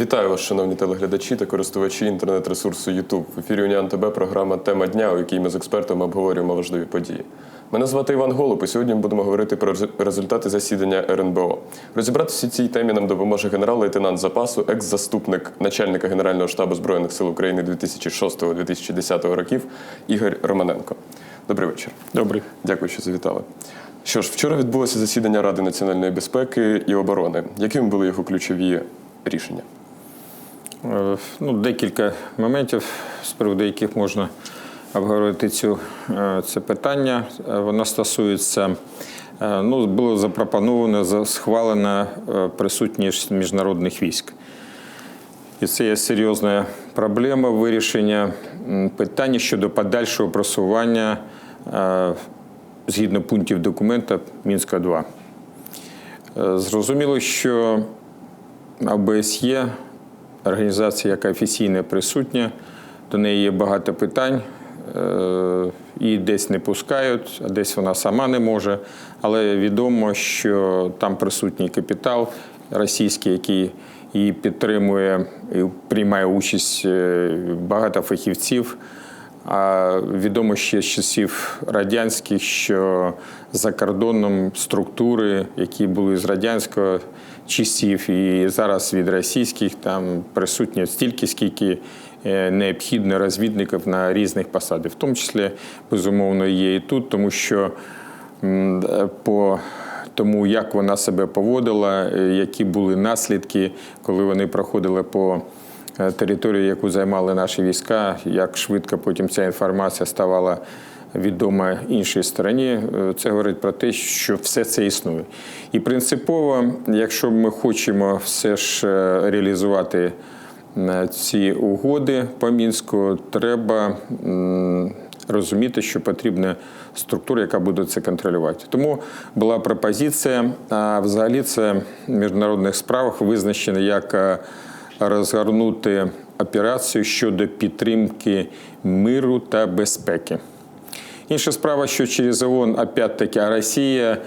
Вітаю вас, шановні телеглядачі та користувачі інтернет-ресурсу YouTube. В ефірі Уніан ТБ програма Тема дня, у якій ми з експертами обговорюємо важливі події. Мене звати Іван Голуб, і сьогодні ми будемо говорити про результати засідання РНБО. Розібратися цій темі нам допоможе генерал-лейтенант запасу, екс-заступник начальника Генерального штабу Збройних сил України 2006-2010 років Ігор Романенко. Добрий вечір. Добрий. Дякую, що завітали. Що ж, вчора відбулося засідання Ради національної безпеки і оборони. Якими були його ключові рішення? Е, Ну, декілька моментів, з приводу яких можна обговорити цю, е, це питання. Е, Воно стосується, ну, було запропоновано, за- схвалена присутність міжнародних військ. І це є серйозна проблема вирішення питання щодо подальшого просування згідно пунктів документа Мінська 2. Е, Зрозуміло, що ОБСЄ організація, яка офіційно присутня, до неї є багато питань. е, Її десь не пускають, а десь вона сама не може. Але відомо, що там присутній капітал російський, який її підтримує і приймає участь е, багато фахівців. А відомо ще з часів радянських, що за кордоном структури, які були з радянського часів, і зараз від російських, там присутні стільки, скільки е, необхідно розвідників на різних посадах, в тому числі безумовно є і тут, тому що е, по тому, як вона себе поводила, е, які були наслідки, коли вони проходили по території, яку займали наші війська, як швидко потім ця інформація ставала відома іншій стороні, е, це говорить про те, що все це існує. І принципово, якщо ми хочемо все ж е, реалізувати е, ці угоди по мінську, треба розуміти, що потрібна структура, яка буде це контролювати. Тому була пропозиція, а взагалі це в міжнародних справах визначено як розгорнути операцію щодо підтримки миру та безпеки. Інша справа, що через ООН, опять-таки, Росія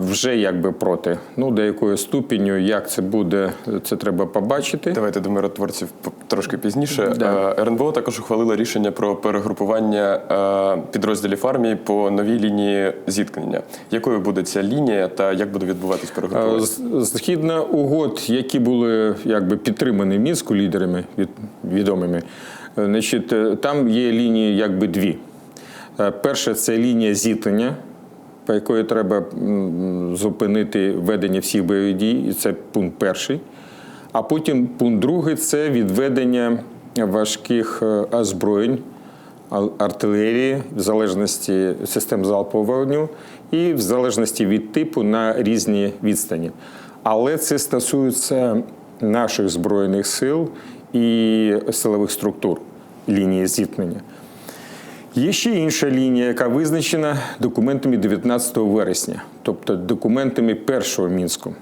вже якби проти. Ну, до якої ступеню, як це буде, це треба побачити. Давайте до миротворців трошки пізніше. Да. Е, РНБО також ухвалило рішення про перегрупування е, підрозділів армії по новій лінії зіткнення. Якою буде ця лінія та як буде відбуватись Е, перегрупування? Згідно угод, які були якби підтримані мінську лідерами від, відомими, е, значить, е, там є лінії якби дві. Е, Перша це лінія зіткнення, по якої треба зупинити ведення всіх бойових дій, і це пункт перший. А потім пункт другий це відведення важких е, озброєнь, артилерії, в залежності систем залпового вогню і в залежності від типу на різні відстані. Але це стосується наших збройних сил і силових структур лінії зіткнення. Є ще інша лінія, яка визначена документами 19 вересня, тобто документами першого мінську.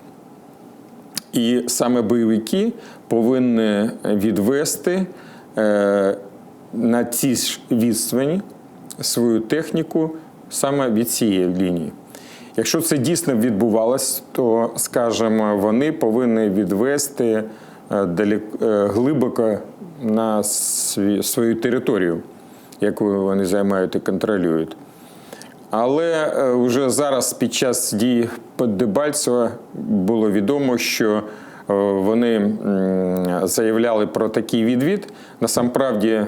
І саме бойовики повинні відвести е, на цій ж відстані свою техніку саме від цієї лінії. Якщо це дійсно відбувалось, то, скажімо, вони повинні відвести е, е, глибоко на свою територію, яку вони займають і контролюють. Але е, вже зараз під час дій під Дебальцево було відомо, що е, вони заявляли про такий відвід. Насамправді е,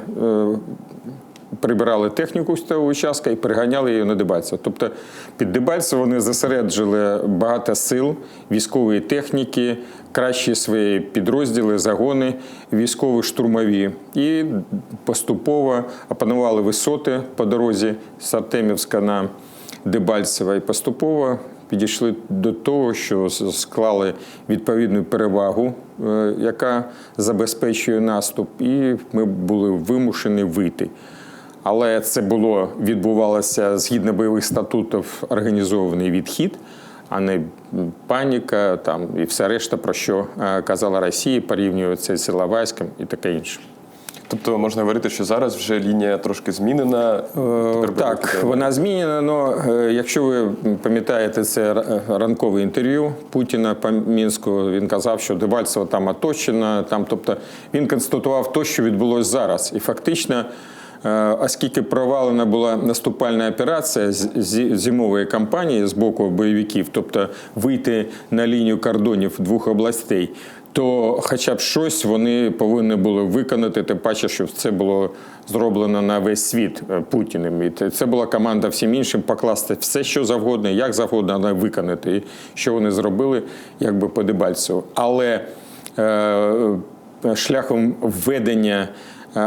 прибирали техніку з того участка і переганяли її на Дебальцево. Тобто під Дебальцево вони зосереджили багато сил, військової техніки, кращі свої підрозділи, загони військові штурмові і поступово опанували висоти по дорозі з Артемівська на Дебальцево і поступово підійшли до того, що склали відповідну перевагу, е, яка забезпечує наступ, і ми були вимушені вийти. Але це було відбувалося згідно бойових статутів організований відхід, а не паніка там і все решта, про що е, казала Росія, порівнює це з Іловайськом і таке інше. Тобто можна говорити, що зараз вже лінія трошки змінена. Тепер Так, вона змінена. але якщо ви пам'ятаєте це ранкове інтерв'ю Путіна по мінську, він казав, що Дебальцево там оточено. Там, тобто він констатував те, що відбулося зараз, і фактично. Е, Оскільки провалена була наступальна операція зимової кампанії з боку бойовиків, тобто вийти на лінію кордонів двох областей, то хоча б щось вони повинні були виконати, тим паче, що це було зроблено на весь світ е, Путіним. І це- була команда всім іншим покласти все, що завгодно, як завгодно, але виконати. І що вони зробили, якби по Дебальцеву. Але е, шляхом введення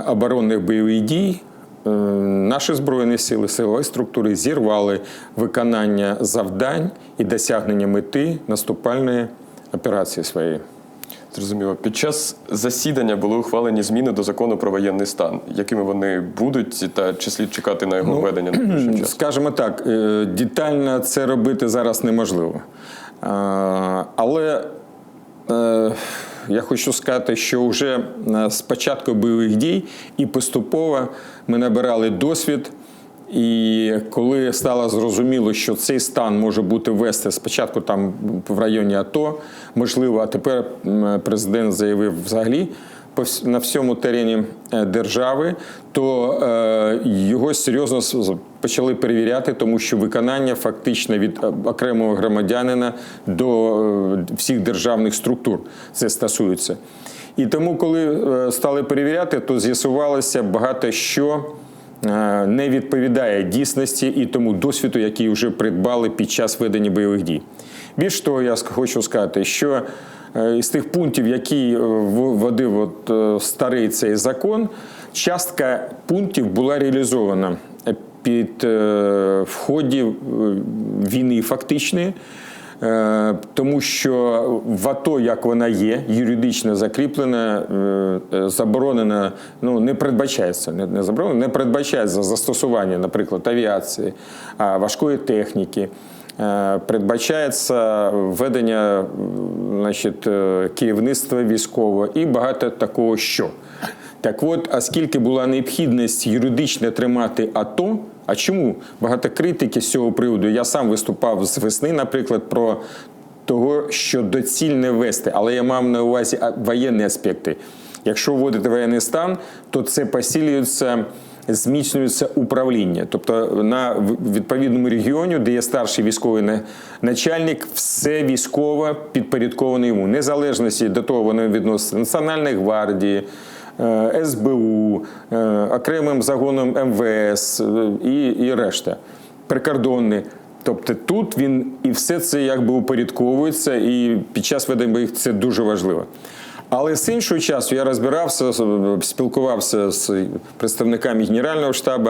оборонних бойових дій. е, Наші збройні сили, силові структури зірвали виконання завдань і досягнення мети наступальної операції своєї. Зрозуміло. Під час засідання були ухвалені зміни до закону про воєнний стан. Якими вони будуть, та чи слід чекати на Ну, його введення найближчим часом? Скажімо так, е, детально це робити зараз неможливо. Але е, я хочу сказати, що вже е, з початку бойових дій і поступово ми набирали досвід. І коли стало зрозуміло, що цей стан може бути ввести спочатку там в районі АТО, можливо, а тепер президент заявив взагалі на всьому терені е, держави, то е, його серйозно почали перевіряти, тому що виконання фактично від е, окремого громадянина до е, всіх державних структур це стосується. І тому, коли е, стали перевіряти, то з'ясувалося багато що. Не відповідає дійсності і тому досвіду, який вже придбали під час ведення бойових дій. Більш того, я хочу сказати, що із тих пунктів, які вводив от, старий цей закон, частка пунктів була реалізована під е, в е, війни фактичної. Е, Тому що в АТО, як вона є, юридично закріплена, заборонена, ну не передбачається, не, не заборонена, не передбачається застосування, наприклад, авіації, важкої техніки. Передбачається введення значить, керівництва військового і багато такого що. Так от, оскільки була необхідність юридично тримати АТО, а чому багато критики з цього приводу? Я сам виступав з весни, наприклад, про того, що доцільне ввести, але я мав на увазі воєнні аспекти. Якщо вводити воєнний стан, то це посилюється. Зміцнюється управління, тобто на відповідному регіоні, де є старший військовий начальник, все військово підпорядковане йому, незалежності до того вони відносяться Національної гвардії, СБУ, е, окремим загоном МВС е, і, і решта. Прикордонний. Тобто тут він і все це якби упорядковується, і під час ведення бойових це дуже важливо. Але з іншого часу я розбирався, спілкувався з представниками Генерального штабу.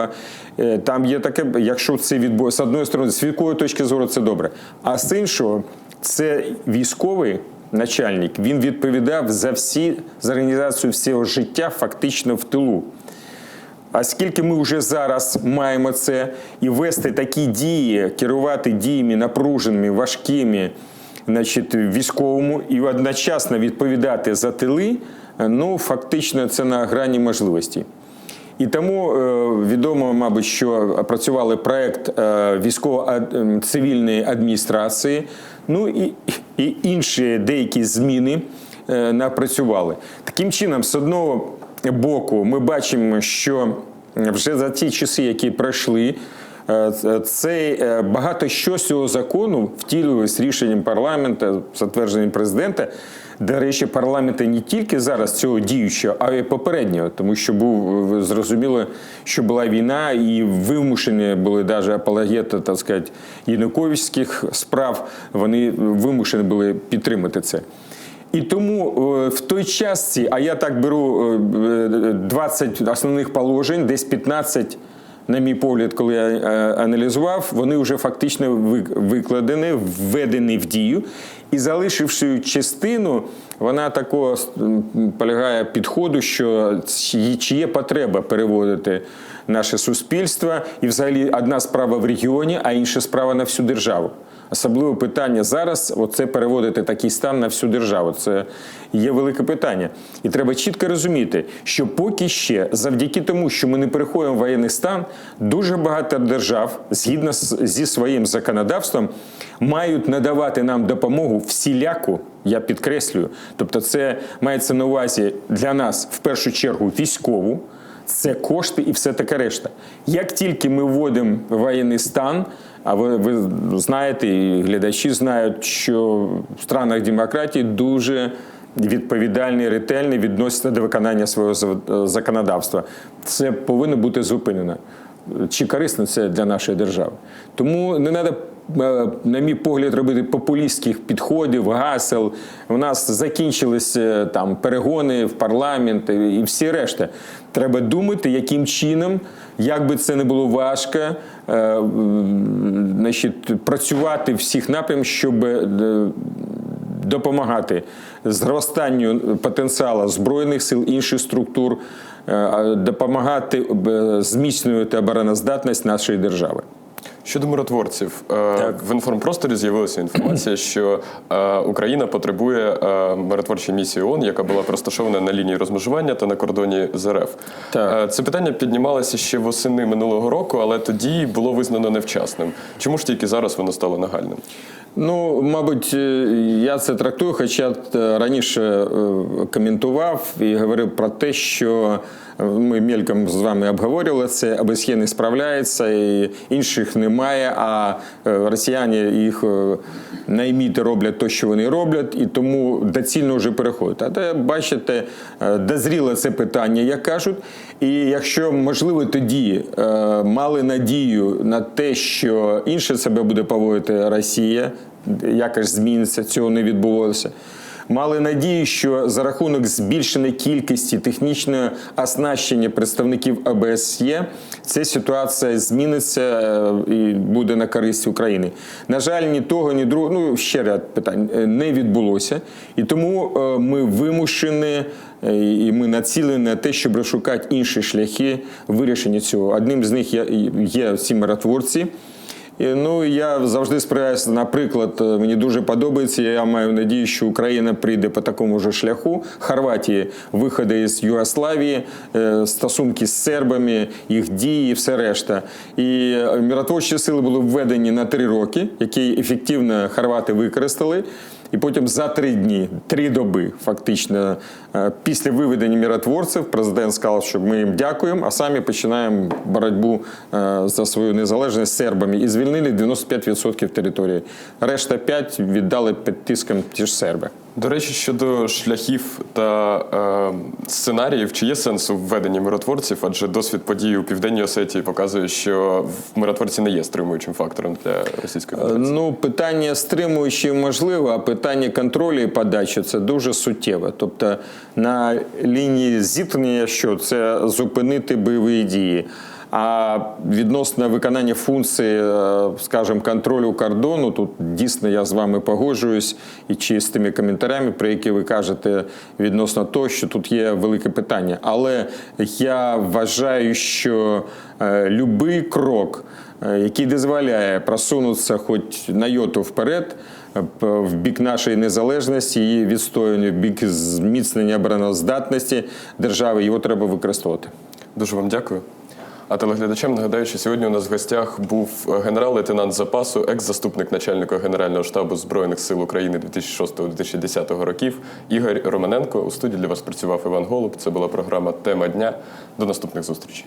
Е, Там є таке, якщо це відбувається, з одної сторони, з військової точки зору це добре. А з іншого, це військовий начальник, він відповідав за всі за організацію всього життя фактично в тилу. А скільки ми вже зараз маємо це і вести такі дії, керувати діями напруженими, важкими, значить, військовому, і одночасно відповідати за тили, ну фактично це на грані можливості. І тому е, відомо, мабуть, що опрацювали проект е, військово-цивільної адміністрації, ну і, і інші деякі зміни е, напрацювали. Таким чином, з одного боку, ми бачимо, що вже за ті часи, які пройшли, це е, багато що з цього закону втілювалось рішенням парламенту, затвердженням президента. До речі, парламенту не тільки зараз цього діючого, а й попереднього, тому що був е, зрозуміло, що була війна, і вимушені були навіть апологети, так сказати, януковських справ. Вони вимушені були підтримати це. І тому е, в той частці, а я так беру е, 20 основних положень, десь 15 на мій погляд, коли я е, аналізував, вони вже фактично викладені, введені в дію. І залишивши частину, вона такого полягає підходу, що чи є потреба переводити наше суспільство, і взагалі одна справа в регіоні, а інша справа на всю державу. Особливе питання зараз це переводити такий стан на всю державу. Це є велике питання. І треба чітко розуміти, що поки ще, завдяки тому, що ми не переходимо в воєнний стан, дуже багато держав, згідно зі своїм законодавством, мають надавати нам допомогу всіляку. Я підкреслюю. Тобто, це мається на увазі для нас в першу чергу військову. Це кошти і все таке решта. Як тільки ми вводимо воєнний стан, а ви, ви знаєте, і глядачі знають, що в странах демократії дуже відповідальні, ретельні відносяться до виконання свого законодавства. Це повинно бути зупинено. Чи корисно це для нашої держави? Тому не треба, на мій погляд, робити популістських підходів, гасел. У нас закінчилися там перегони в парламент і всі решта. Треба думати, яким чином, як би це не було важко, е, значить, працювати всіх напрямках, щоб е, допомагати зростанню потенціалу збройних сил інших структур, е, допомагати е, зміцнювати обороноздатність нашої держави. Щодо миротворців, так. в інформпросторі з'явилася інформація, що е, Україна потребує е, миротворчої місії ООН, яка була розташована на лінії розмежування та на кордоні з РФ. Так. Е, Це питання піднімалося ще восени минулого року, але тоді було визнано невчасним. Чому ж тільки зараз воно стало нагальним? Ну, мабуть, е, я це трактую, хоча е, раніше е, коментував і говорив про те, що ми мельком з вами обговорювали це, ОБСЄ не справляється, і інших немає, а росіяни їх найміти роблять те, що вони роблять, і тому доцільно вже переходить. А те, бачите, дозріло це питання, як кажуть. І якщо, можливо, тоді мали надію на те, що інше себе буде поводити Росія, якось зміниться, цього не відбулося. Мали надію, що за рахунок збільшеної кількості технічного оснащення представників ОБСЄ ця ситуація зміниться е, і буде на користь України. На жаль, ні того, ні другого, ну ще ряд питань е, не відбулося. І тому е, ми вимушені і ми націлені на те, щоб розшукати інші шляхи вирішення цього. Одним з них є ці миротворці. І, Ну, я завжди сприяюся. наприклад, е, мені дуже подобається. Я маю надію, що Україна прийде по такому ж шляху. Хорватії виходи із Югославії, е, стосунки з сербами, їх дії, все решта. І міротворчі миротворчі сили були введені на три роки, які ефективно хорвати використали. І потім за три дні, три доби, фактично, е, після виведення міротворців, президент сказав, що ми їм дякуємо, а самі починаємо боротьбу е, за свою незалежність з сербами і звільнили 95% території. Решта 5 віддали під тиском ті ж серби. До речі, щодо шляхів та е, сценаріїв, чи є сенс у введенні миротворців? Адже досвід подій у південній Осетії показує, що миротворці не є стримуючим фактором для Російської Федерації. Ну, питання стримуючі можливо, а питання контролю і подачі це дуже суттєве. Тобто на лінії зіткнення, що це зупинити бойові дії. А відносно виконання функції, е, скажімо, контролю кордону, тут дійсно я з вами погоджуюсь і чи з тими коментарями, про які ви кажете відносно того, що тут є велике питання. Але я вважаю, що е, будь-який крок е, який дозволяє просунутися хоч на йоту вперед в бік нашої незалежності, її відстоювання, в бік зміцнення обороноздатності держави, його треба використовувати. Дуже вам дякую. А телеглядачам нагадаю, що сьогодні у нас в гостях був генерал-лейтенант запасу, екс-заступник начальника Генерального штабу Збройних сил України 2006-2010 років Ігор Романенко. У студії для вас працював Іван Голуб. Це була програма Тема дня. До наступних зустрічей.